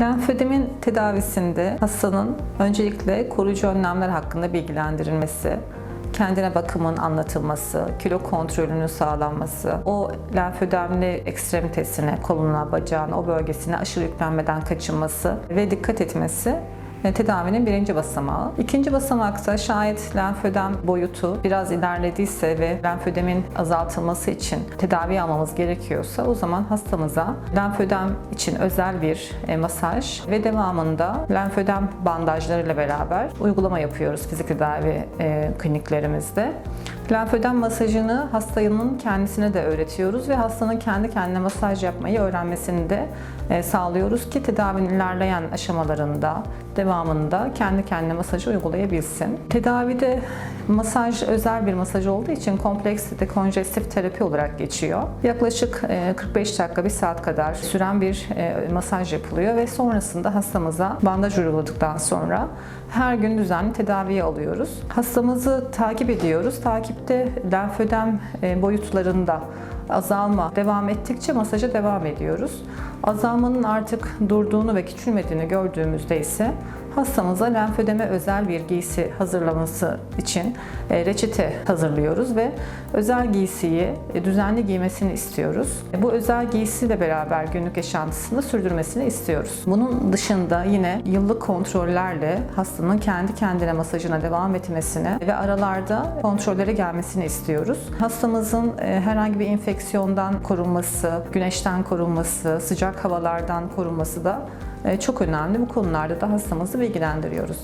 Lenfödemin tedavisinde hastanın öncelikle koruyucu önlemler hakkında bilgilendirilmesi, kendine bakımın anlatılması, kilo kontrolünün sağlanması, o lenfödemli ekstremitesine, koluna, bacağına, o bölgesine aşırı yüklenmeden kaçınması ve dikkat etmesi tedavinin birinci basamağı. İkinci basamakta şayet lenfödem boyutu biraz ilerlediyse ve lenfödemin azaltılması için tedavi almamız gerekiyorsa o zaman hastamıza lenfödem için özel bir e, masaj ve devamında lenfödem bandajlarıyla beraber uygulama yapıyoruz fizik tedavi e, kliniklerimizde. Lenfödem masajını hastanın kendisine de öğretiyoruz ve hastanın kendi kendine masaj yapmayı öğrenmesini de e, sağlıyoruz ki tedavinin ilerleyen aşamalarında, devamında kendi kendine masajı uygulayabilsin. Tedavide masaj özel bir masaj olduğu için kompleks dekonjestif terapi olarak geçiyor. Yaklaşık e, 45 dakika, 1 saat kadar süren bir e, masaj yapılıyor ve sonrasında hastamıza bandaj uyguladıktan sonra her gün düzenli tedaviye alıyoruz. Hastamızı takip ediyoruz. Takipte lenfödem e, boyutlarında azalma devam ettikçe masaja devam ediyoruz. Azalmanın artık durduğunu ve küçülmediğini gördüğümüzde ise hastamıza lenfödeme özel bir giysi hazırlaması için e, reçete hazırlıyoruz ve özel giysiyi e, düzenli giymesini istiyoruz. E, Bu özel giysiyle beraber günlük yaşantısını sürdürmesini istiyoruz. Bunun dışında yine yıllık kontrollerle hastanın kendi kendine masajına devam etmesini ve aralarda kontrollere gelmesini istiyoruz. Hastamızın herhangi bir enfeksiyondan korunması, güneşten korunması, sıcak havalardan korunması da çok önemli. Bu konularda da hastamızı bilgilendiriyoruz.